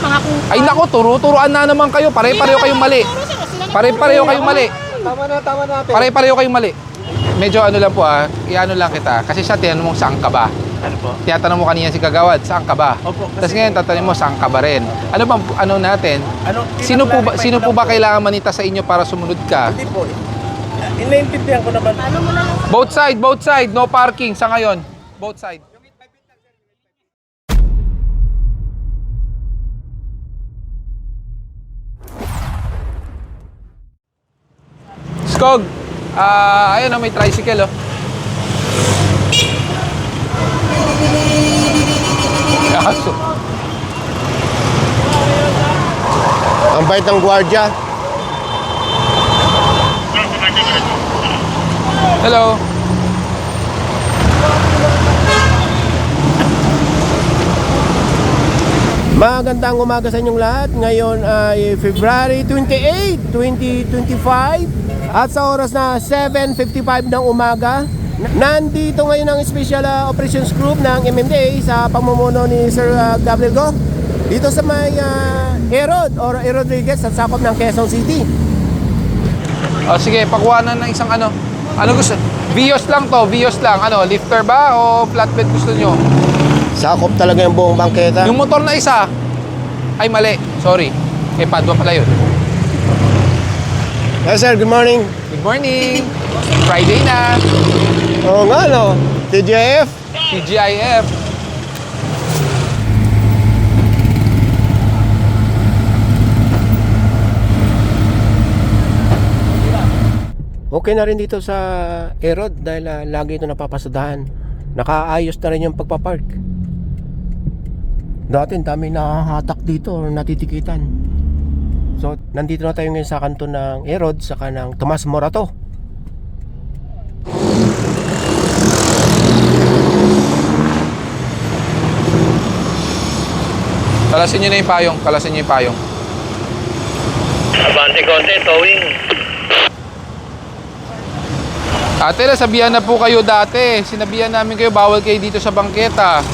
mga kung... Ay nako, turo-turuan na naman kayo. Pare-pareho kayong mali. Pare-pareho kayong mali. Tama na, tama na. Pare-pareho kayong mali. Medyo ano lang po ah, iano lang kita. Kasi siya tinanong mo saan ka ba? Ano po? Tinatanong mo kanina si Kagawad, saan ka ba? Opo, Tapos ngayon tatanungin mo saan ka ba rin? Ano bang ano natin? Ano, Sino po ba sino po ba kailangan manita sa inyo para sumunod ka? Hindi po. Inaintindihan ko naman. Ano mo lang? Both side, both side, no parking sa ngayon. Both side. Skog, ah, ayun oh, may tricycle oh. Yaso. Ang bait ng gwardiya. Hello. Magandang umaga sa inyong lahat. Ngayon ay February 28, 2025. At sa oras na 7.55 ng umaga, nandito ngayon ang Special uh, Operations Group ng MMDA sa pamumuno ni Sir uh, Gabriel Go. Dito sa may uh, Erod or Erod Rodriguez sa sakop ng Quezon City. Oh, sige, pakuha na ng isang ano. Ano gusto? Vios lang to, Vios lang. Ano, lifter ba o flatbed gusto nyo? Sakop talaga yung buong bangketa. Yung motor na isa, ay mali. Sorry. Kay Padua pala yun. Yes sir, good morning. Good morning. Friday na. Oo nga no, TJF. TGIF. Okay na rin dito sa Erod dahil ah, lagi ito napapasadahan. Nakaayos na rin yung pagpapark. Dati dami nakahatak dito or natitikitan. So, nandito na tayo ngayon sa kanto ng Erod saka ng Tomas Morato. Kalasin nyo na yung payong. Kalasin nyo yung payong. Abante konti, towing. Ate, nasabihan na po kayo dati. Sinabihan namin kayo, bawal kayo dito sa bangketa.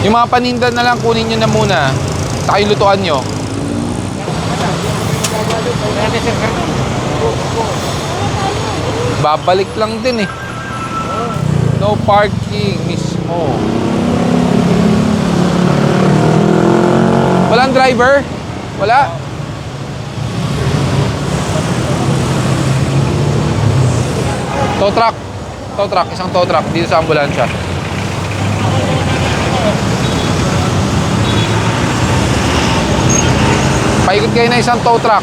Yung mga paninda na lang, kunin nyo na muna. Saka yung lutuan nyo. Babalik lang din eh. No parking mismo. Walang driver? Wala? Tow truck. Tow truck. Isang tow truck dito sa ambulansya. Paikot kayo na isang tow truck.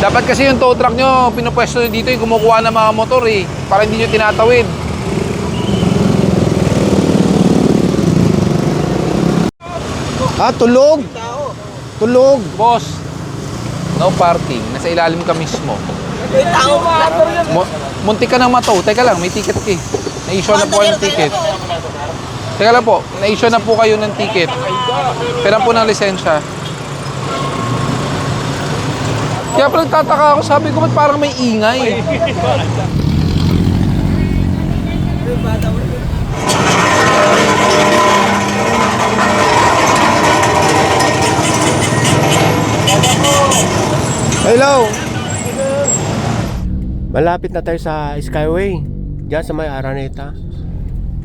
Dapat kasi yung tow truck nyo, pinupwesto nyo dito yung kumukuha ng mga motor eh. Para hindi nyo tinatawid. Ah, tulog! Tulog! Boss, no parking. Nasa ilalim ka mismo. Mu- muntik ka ng mataw. Teka lang, may ticket ka eh. Na-issue na po kayo ng ticket. Teka lang po, na-issue na po kayo ng ticket. Pera po ng lisensya. Kaya pala nagtataka ako, sabi ko, ba't parang may ingay? Hello! Malapit na tayo sa Skyway. Diyan sa may Araneta.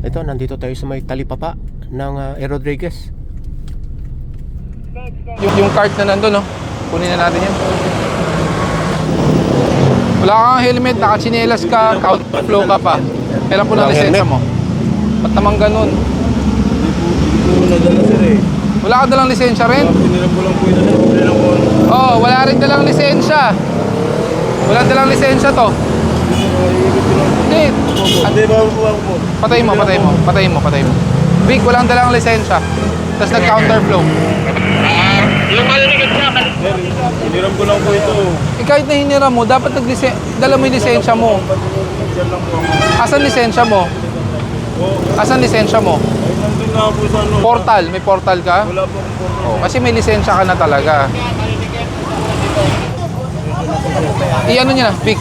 Ito, nandito tayo sa may talipapa ng uh, E. Rodriguez. Yung, yung cart na nandun, no? Kunin na natin yan. Wala kang helmet, nakachinelas ka, flow ka pa. Kailan po Walang lisensya mo? Ba't naman ganun? Wala ka dalang lisensya rin? Oo, oh, wala rin dalang lisensya. Wala dalang lisensya to. Hindi. At, patay mo, patay mo, patay mo, patay mo. Vic, walang dalang lisensya. Tapos nag-counterflow. Yung siya, Hiniram ko lang po ito. Eh, kahit na hinira mo, dapat naglise dala mo yung lisensya mo. Diyan lang po ako. Asan lisensya mo? Asan lisensya mo? Ay, nandun na po sa ano. Portal, may portal ka? Wala po akong portal. Oh, kasi may lisensya ka na talaga. I-ano niya na, Vic.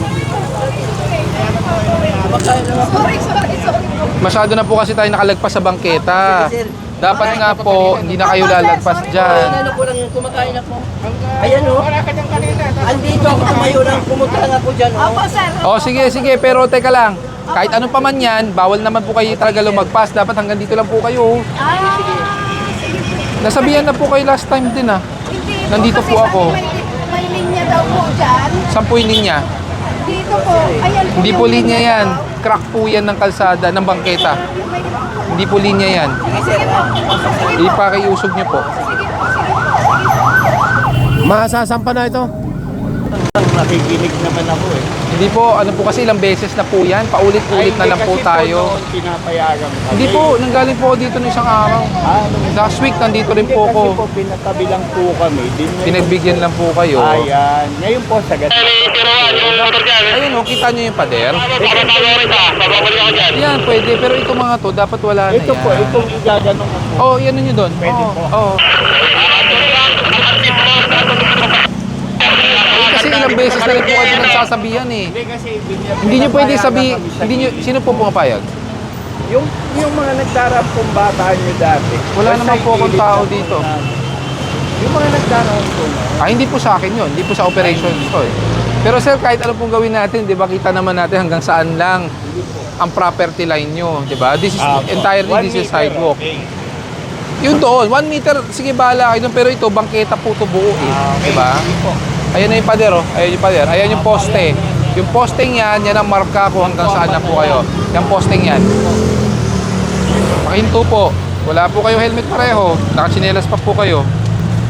Sorry, sorry, sorry. Masyado na po kasi tayo nakalagpas sa bangketa. Dapat nga po, hindi na kayo lalagpas dyan. Ano ko lang yung kumakain ako. Ayan o. Andito ako tumayo lang. Pumunta lang ako dyan. oh. Opo, sir. O sige, sige, pero teka lang. Kahit ano pa man yan, bawal naman po kayo talaga lumagpas. Dapat hanggang dito lang po kayo. Ah, sige. Nasabihan na po kayo last time din ah. Hindi Nandito kasi po ako. May, may linya daw po dyan. Saan po yung linya? Dito po. Ayan po Hindi po linya yan. Crack po yan ng kalsada, ng bangketa. Hindi po linya yan. Ipakiusog. Sige po. Masasampa na ito. Nakikinig naman ako eh. Hindi po, ano po kasi ilang beses na po yan. Paulit-ulit na lang po tayo. pinapayagan kami. Hindi po, nanggaling po dito ng isang araw. Ah, nung- Last week, nandito rin Hindi po kasi ako. po pinatabi lang po kami. Din Pinagbigyan lang po kayo. Ayan. Ngayon po sa gat. Tiruan, yung motor dyan. Ayun o, kita nyo yung pader. Yan, pwede. Pero ito mga to, dapat wala na Ito yan. po, itong igaganong ako. Oh, yan nyo doon. Pwede Oo, po. oo. Ilang beses na rin po kayo nagsasabihan eh. Hindi kasi Hindi nyo pwede sabi, hindi nyo, sino po pumapayag? Yung, yung mga nagdarap kong bata nyo dati. Wala naman po akong tao dito. Yung mga nagdarap ko. Ah, hindi po sa akin yun. Hindi po sa operations ko eh. Pero sir, kahit ano pong gawin natin, di ba, kita naman natin hanggang saan lang ang property line nyo, di ba? This is Ah, po. entirely One this is meter, sidewalk. okay. Yun doon, one meter, sige bahala kayo doon, pero ito, bangketa po ito buo eh. Ah, okay. Di ba? Sige po. Ayan na yung pader, oh. Ayan yung pader. Ayan yung poste. Yung posting yan, yan ang marka ko hanggang saan na po kayo. Yung posting yan. Pakinto po. Wala po kayo helmet pareho. Nakachinelas pa po kayo.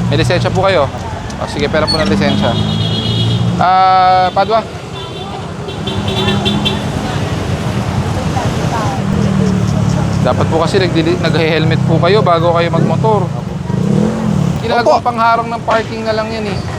May lisensya po kayo. O, sige, pera po ng lisensya. Ah, Padua. Dapat po kasi nag-helmet po kayo bago kayo magmotor. Ginagawa pangharang ng parking na lang yan eh.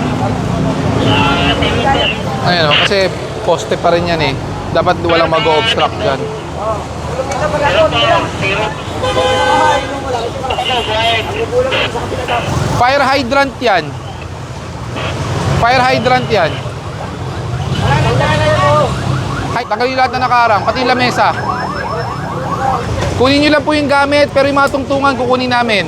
Ayun o, kasi poste pa rin yan eh. Dapat walang mag-obstruct dyan. Fire hydrant yan. Fire hydrant yan. Hay, tanggalin lahat na nakaharang, pati lamesa. Kunin nyo lang po yung gamit, pero yung mga tungtungan kukunin namin.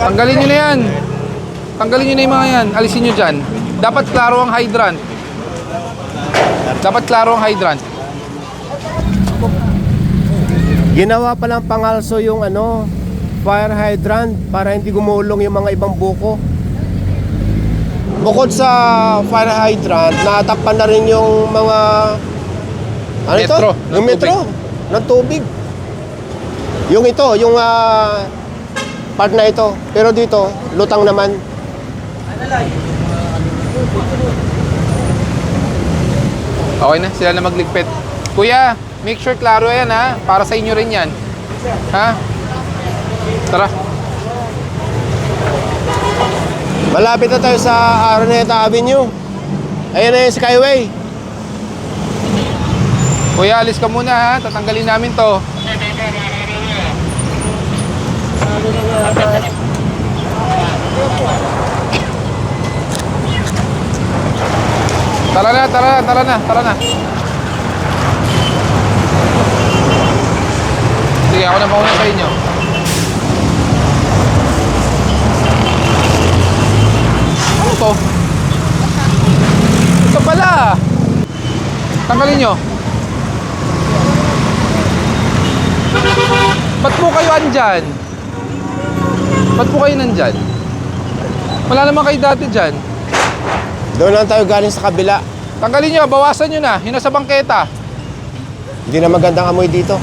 Tanggalin nyo na yan. Tanggalin nyo na yung mga yan. Alisin nyo dyan. Dapat klaro ang hydrant. Dapat klaro ang hydrant. Ginawa pa lang pangalso yung ano, fire hydrant para hindi gumulong yung mga ibang buko. Bukod sa fire hydrant, natakpan na rin yung mga ano ito? Metro, Yung ng metro ng tubig. Yung ito, yung ah, part na ito. Pero dito, lutang naman. Okay na, sila na magligpit. Kuya, make sure klaro yan ha. Para sa inyo rin yan. Ha? Tara. Malapit na tayo sa Araneta Avenue. Ayan na yung Skyway. Kuya, alis ka muna ha. Tatanggalin namin to. Tara na, tara na, tara na, tara na. Sige, ako na mauna sa inyo. Ano to? Ito pala. Tanggalin nyo. Ba't po kayo andyan? Ba't po kayo nandyan? Wala naman kayo dati dyan. Doon lang tayo galing sa kabila. Tanggalin nyo, bawasan nyo na. Yun nasa bangketa. Hindi na magandang amoy dito.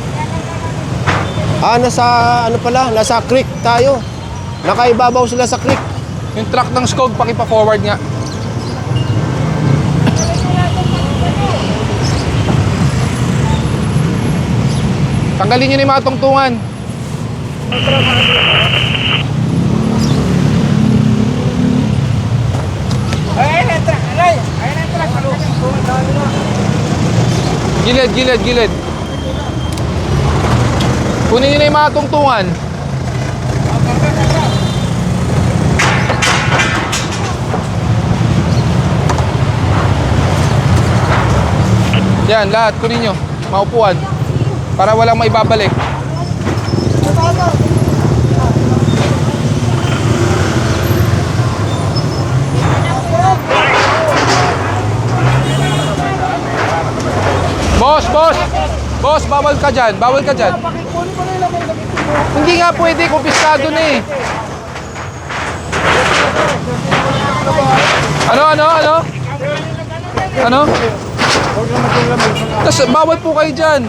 Ah, nasa ano pala, nasa creek tayo. Nakaibabaw sila sa creek. Yung truck ng Skog, pakipa-forward nga. Tanggalin nyo na yung mga tungtungan. Gilid, gilid, gilid. Kunin nyo na yung mga tungtungan. Yan, lahat. Kunin nyo. Maupuan. Para walang maibabalik. Boss, boss! Boss, bawal ka dyan. Bawal ka dyan. Hindi nga pwede. Kumpiskado na eh. Ano, ano, ano? Ano? Tapos bawal po kayo dyan.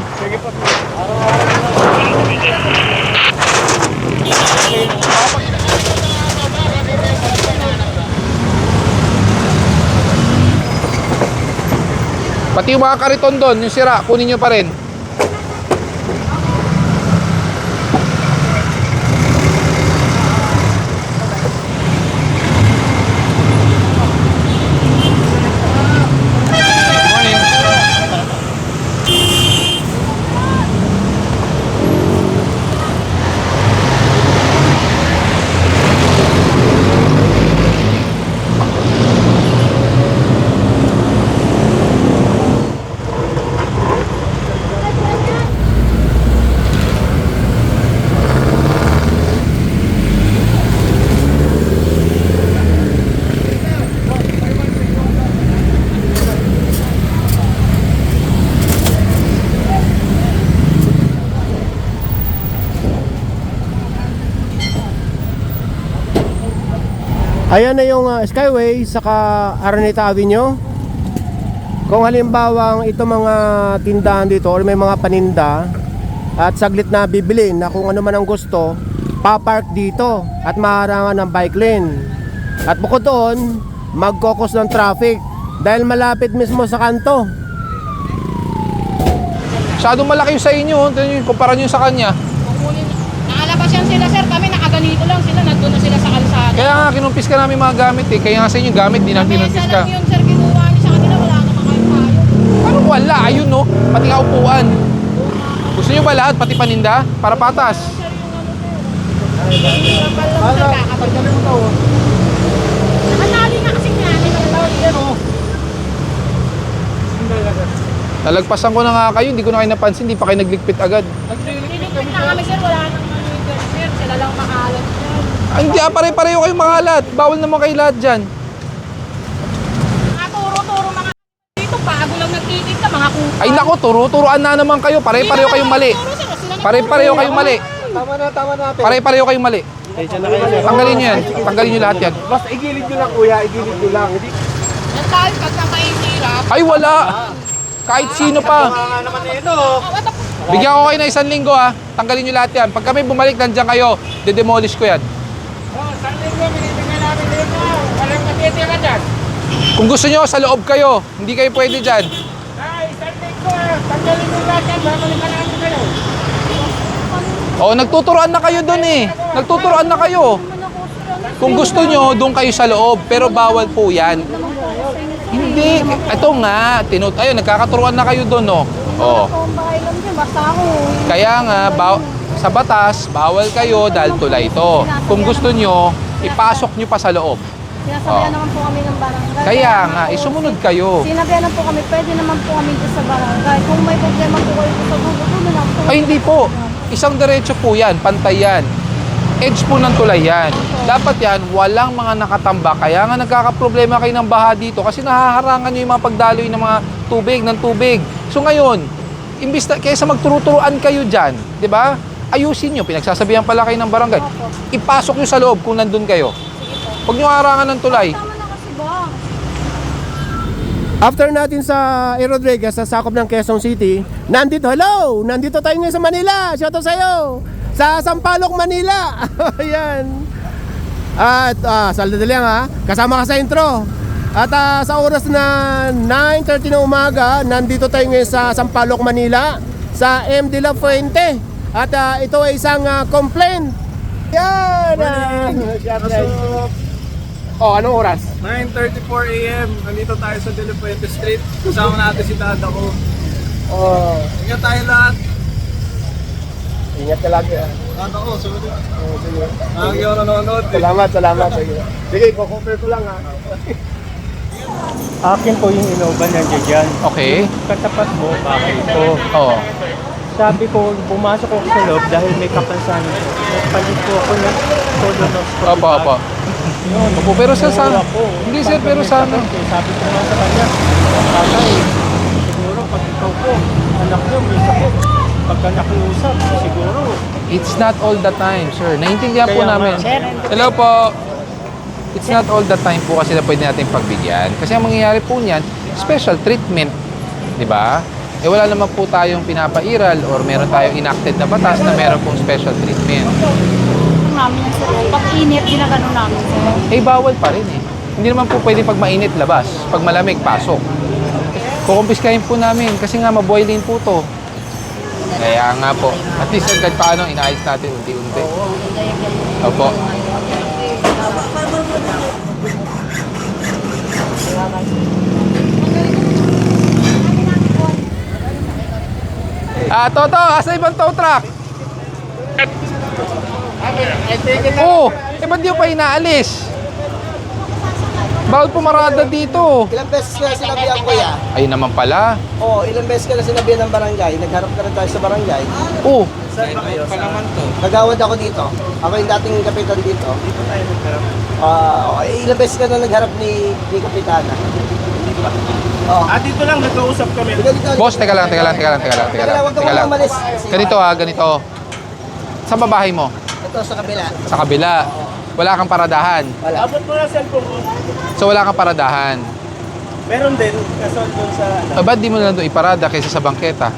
Pati yung mga kariton doon, yung sira, kunin nyo pa rin. Ayan na yung ah, Skyway saka Araneta Avenue. Kung halimbawa ito mga tindahan dito or may mga paninda at saglit na bibili na kung ano man ang gusto, papark dito at maharangan ng bike lane. At bukod doon, magkokos ng traffic dahil malapit mismo sa kanto. Masyadong malaki sa inyo. oh. Kumpara nyo sa kanya. Nakalabas yan sila sir, kami nakaganito lang sila, nandun na sila sa kalsada. Kaya nga, kinumpis ka namin mga gamit eh. Kaya nga sa inyo gamit, di namin kinumpis ka. lang yun sir, kinuha niyo sa kanila, wala naman kayong payo. Parang wala, ayun no. Pati nga upuan. Gusto nyo ba lahat, pati paninda? Para patas. Nalagpasan ko na nga kayo, hindi ko na kayo napansin, hindi pa kayo nagligpit agad. Nilipit na kami sir, wala nang ano yun sir, sila lang makalat yan. Ay, hindi, ah, pare-pareho kayong mga lahat. Bawal naman kayo lahat dyan. Mga turo-turo mga dito, bago lang nagtitig ka, mga kupa. Ay nako, turo-turoan na naman kayo. Pare-pareho kayong mali. Pare-pareho kayong mali. Tama na, tama na. Pare-pareho kayong mali. Tanggalin nyo yan. Tanggalin nyo lahat yan. Basta igilid nyo lang kuya, igilid nyo lang. Yan tayo, pag nakaihirap. Ay, wala. Kahit sino pa. nga naman ito. Oh, Bigyan ko kayo ng isang linggo ha. Tanggalin nyo lahat yan. Pag kami bumalik, nandiyan kayo. De-demolish ko yan. Oh, saan linggo, binibigyan namin dito. Matitira dyan. Kung gusto nyo, sa loob kayo. Hindi kayo pwede dyan. Ay, saan linggo, tanggalin nyo lahat yan. Babalikan namin kayo. O, nagtuturoan na kayo doon eh. Nagtuturoan na kayo. Kung gusto nyo, doon kayo sa loob. Pero bawal po yan. Hindi. Ito nga. Tinut Ayun, nagkakaturuan na kayo doon, no? Oh. Ako. Kaya nga, baw- sa batas, bawal kayo dahil tulay ito. Kung gusto nyo, ipasok nyo pa sa loob. Sinasabihan Oh. naman po kami ng barangay. Kaya nga, isumunod kayo. Sinabihan na po kami, pwede naman po kami dito sa barangay. Kung may problema po kayo sa dulo, dulo lang po. Ay, hindi po. Isang diretso po yan, pantay yan. Edge po ng tulay yan. Dapat yan, walang mga nakatambak. Kaya nga nagkakaproblema kayo ng baha dito kasi nahaharangan nyo yung mga pagdaloy ng mga tubig, ng tubig. So ngayon, imbis na, kaysa magturuturuan kayo dyan, di ba? Ayusin nyo, pinagsasabihan pala kayo ng barangay. Ipasok nyo sa loob kung nandun kayo. Huwag nyo harangan ng tulay. Tama na kasi ba? After natin sa E. Rodriguez sa sakop ng Quezon City, nandito, hello! Nandito tayo ngayon sa Manila. Shout out sa'yo! Sa Sampaloc, Manila. Ayan. At ah, salda lang ha. Kasama ka sa intro. At ah, sa oras na 9.30 na umaga, nandito tayo ngayon sa Sampaloc, Manila sa M. De La Fuente. At ah, ito ay isang ah, complaint. Yan! ah. Oh, anong oras? 9.34 a.m. Nandito tayo sa De La Street. Kasama natin si Dada ko. Oh, Ingat tayo lahat. ingat ka lagi. ah. Dada ko, sunod. Oh, sige. Lagi ako nanonood. eh. Salamat, salamat. Sige, sige kukumpir ko lang ha. Akin po yung Innova nandiyan dyan. Okay. Katapat mo, bakit po? Oo. Sabi ko, pumasok ako sa loob dahil may kapansanan ko. Nagpalit po ako ng colonoscopy Opo, bag. opo. Yun. Opo, pero sa sana. Hindi sir, pero sana. Sabi ko nga sa kanya, tatay, siguro pag ikaw po, anak niyo may sakit. Pagka nakiusap, siguro. It's not all the time, sir. Naintindihan po namin. Hello po. It's not all the time po kasi na pwede natin pagbigyan. Kasi ang mangyayari po niyan, special treatment. Di ba? Eh wala naman po tayong pinapairal or meron tayong enacted na batas na meron pong special treatment. Namin yan sir. Pag init, ginagano namin sir. Eh bawal pa rin eh. Hindi naman po pwede pag mainit labas. Pag malamig, pasok. Kukumpiskahin po namin kasi nga maboilin po to. Kaya nga po. At least kahit paano, inaayos natin unti-unti. Opo. Ah, Toto, asa ibang tow truck? Oo, eh ba't di mo pa inaalis? Bawal pumarada dito. Ilang beses ka na sinabihan kuya? Ayun naman pala. Oo, ilang beses ka na sinabihan ng barangay. Nagharap ka na tayo sa barangay. Oh, Nagawad ako dito. Ako yung dating kapitan dito. Ah, uh, ilang beses ka na nagharap ni, ni Kapitana. Oh. Ah, dito lang, nag-uusap kami. Dito, dito. boss, teka lang, teka lang, teka lang, teka lang, teka lang. Huwag ka Teka lang. Ganito ah, ganito. Sa babahay mo, Ito sa kabila. sa kabila, wala kang paradahan. Wala. Abot mo na cellphone ko. So wala kang paradahan. Meron din, kaso doon sa, ano, Eh, ba't di mo na lang doon iparada kaysa sa bangketa?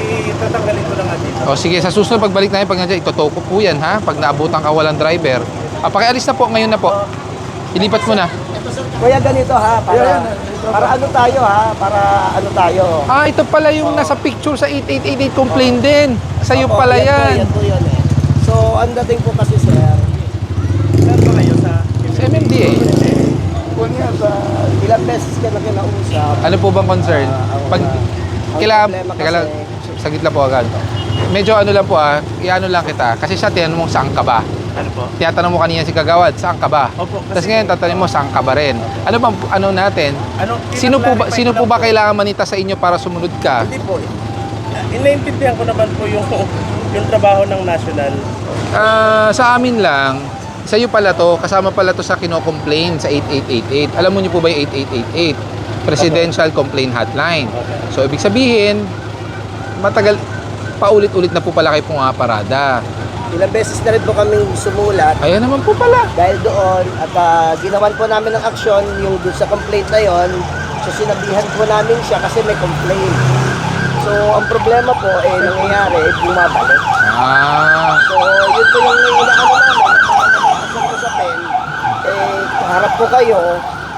itatanggalin ko lang nga dito. O sige, sa susunod pagbalik namin, pag nandiyan, itotoko po yan ha. Pag naabutan ka walang driver. Ah, pakialis na po, ngayon na po. Ilipat mo na. Kuya, ganito ha. Para, para ano tayo ha. Para ano tayo. Ah, ito pala yung nasa picture sa 8888 complaint din. Sa'yo Opo, pala yan po, yan. Yan po yun ang dating po kasi sir, Saan ba kayo sa... Sa MMDA. kung nga sa ilang beses ka na kinausap, Ano po bang concern? Pag ang kailangan, problema teka lang, kasi- saglit lang po agad. Medyo ano lang po ah, iano lang kita. Kasi siya tinanong mo saan ka ba? Ano po? Tinatanong mo kanina si Kagawad, saan ka ba? Opo, Tapos ngayon tatanungin mo saan ka ba rin? Ano bang ano natin? Ano, Sino po ba sino po ba kailangan manita sa inyo para sumunod ka? Hindi po. Inaintindihan ko naman po yung yung trabaho ng national. Ah, sa amin lang, sa iyo pala to, kasama pala to sa kino-complain sa 8888. Alam mo niyo po ba yung 8888? Presidential Complaint Hotline. So ibig sabihin, matagal paulit-ulit na po pala kayo pumaparada. ilang beses na rin po kaming sumulat Ayan naman po pala. dahil doon at ah, ginawan po namin ng aksyon yung doon sa complaint na yon. So sinabihan po namin siya kasi may complaint. So ang problema po eh nangyayari eh, bumabalik. Ah, So yun po yung inaano namin na usapin eh harap po kayo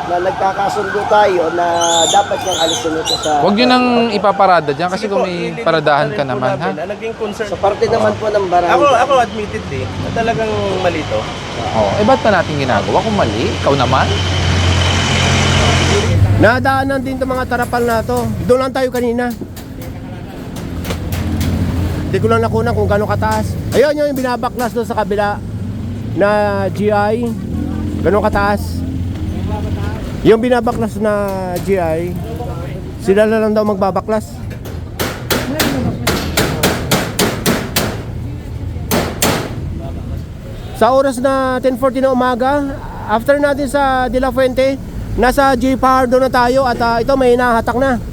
na nagkakasundo tayo na dapat niyang alisin ito sa Huwag nyo nang ipaparada dyan kasi Sige kung po, may paradahan na ka po naman, ha? namin. Ang naging concern. sa parte naman po ng barangay. Ako, ako admitted eh, na talagang malito. Oh, eh ba't pa natin ginagawa kung mali? Ikaw naman? Nadaanan din itong mga tarapal na to. Doon lang tayo kanina. Hindi ko lang nakunan kung gano'ng kataas. Ayun yun yung binabaklas doon sa kabila na GI. Gano'ng kataas. Yung binabaklas na GI, sila na lang daw magbabaklas. Sa oras na 10.40 na umaga, after natin sa De La Fuente, nasa J. Pardo na tayo at ah, ito may nahatak na.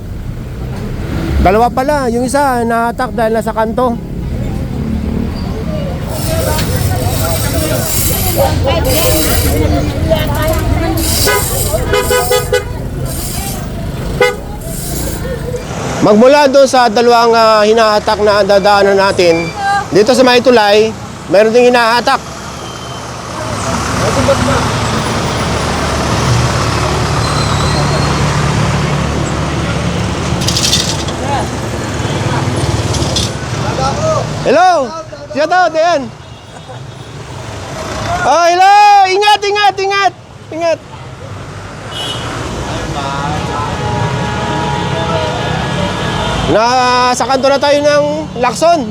Dalawa pala, yung isa nahatak dahil nasa kanto. Magmula doon sa dalawang ah, hinahatak na dadaanan natin, dito sa may tulay, meron ding hinahatak. Hello! Shout out, ayan. Oh, hello! Ingat, ingat, ingat! Ingat! Nasa kanto na tayo ng Lakson.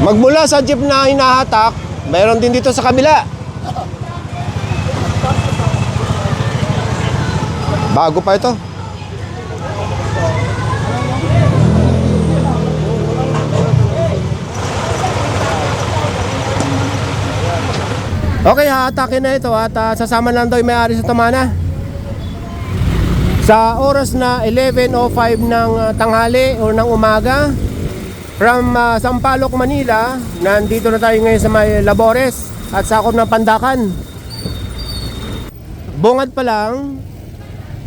Magmula sa jeep na hinahatak, mayroon din dito sa kabila. Bago pa ito. Okay, hahatakin na ito at ah, sasama lang daw yung may-ari sa Tamana. Sa oras na 11.05 ng ah, tanghali o ng umaga, from ah, Sampaloc, Manila, nandito na tayo ngayon sa may Labores at sakop ng Pandakan. Bungad pa lang,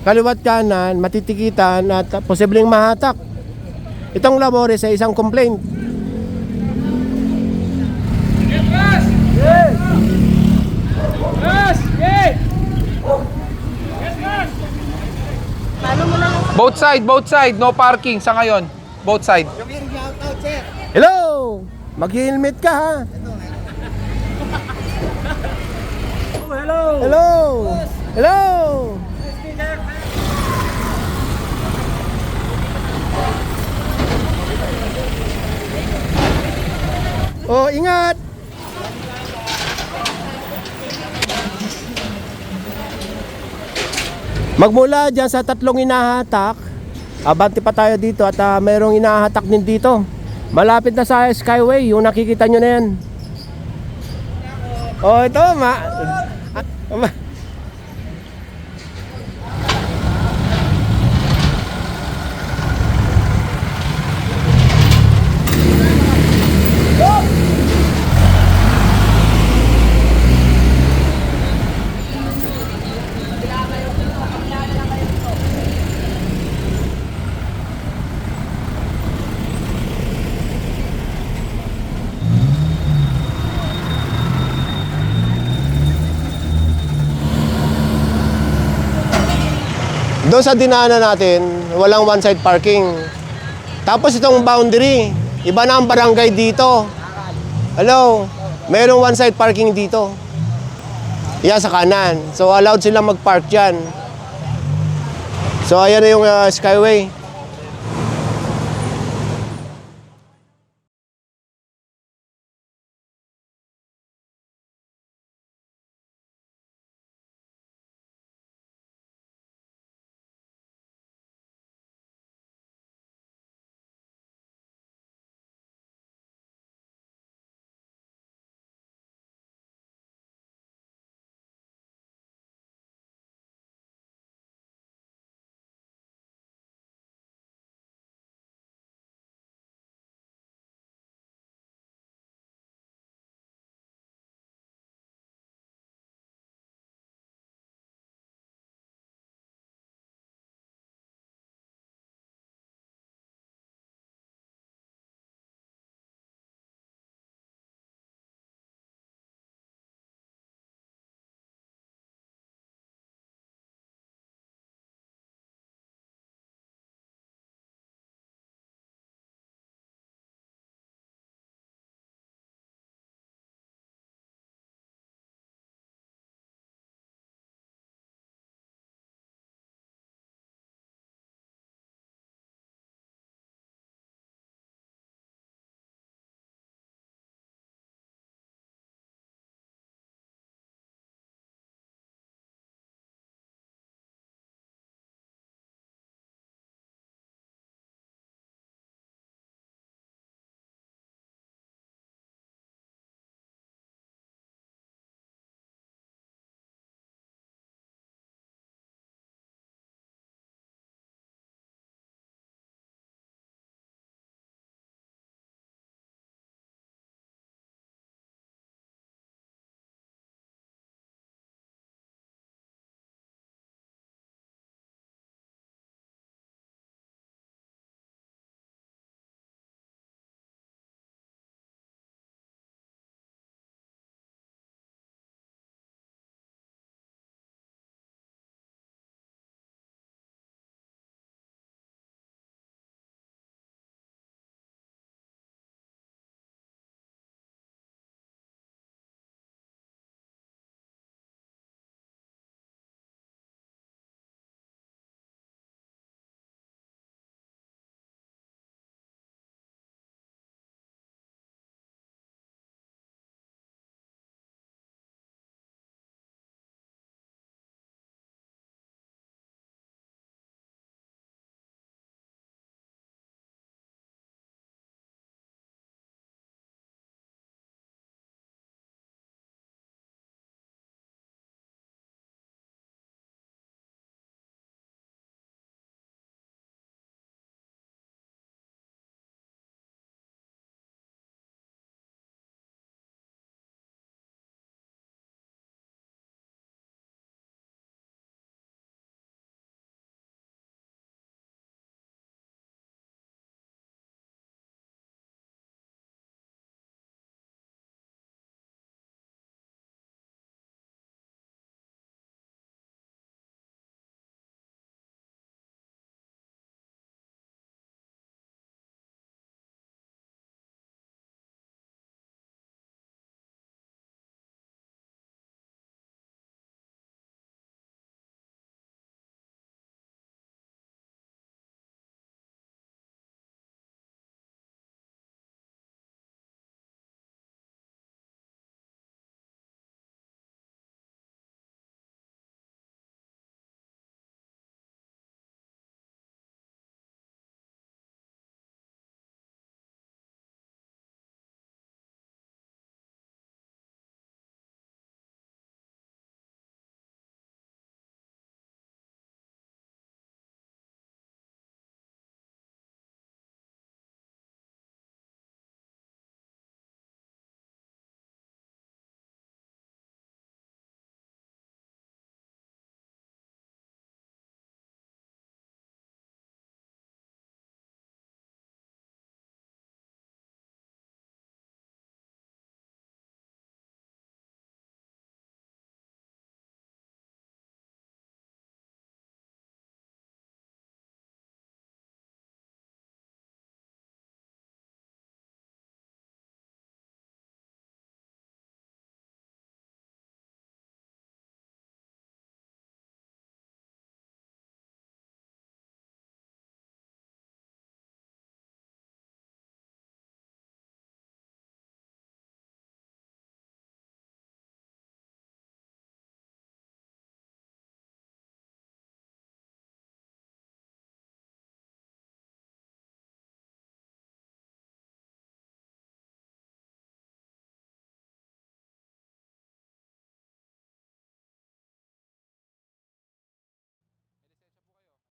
kaliwat kanan, matitikitan at posibleng mahatak. Itong Labores ay isang complaint. Both side, both side. No parking sa ngayon. Both side. Hello! Mag-helmet ka ha. Hello! Hello! Hello! Oh, ingat! Magmula dyan sa tatlong inahatak, abante pa tayo dito at ah, mayroong inahatak din dito. Malapit na sa Skyway, yung nakikita nyo na yan. Oh, ito, ma... ma Doon sa dinaanan natin, walang one-side parking. Tapos itong boundary, iba na ang barangay dito. Hello, mayroong one-side parking dito. Yan sa kanan. So allowed silang mag-park dyan. So ayan na yung uh, Skyway.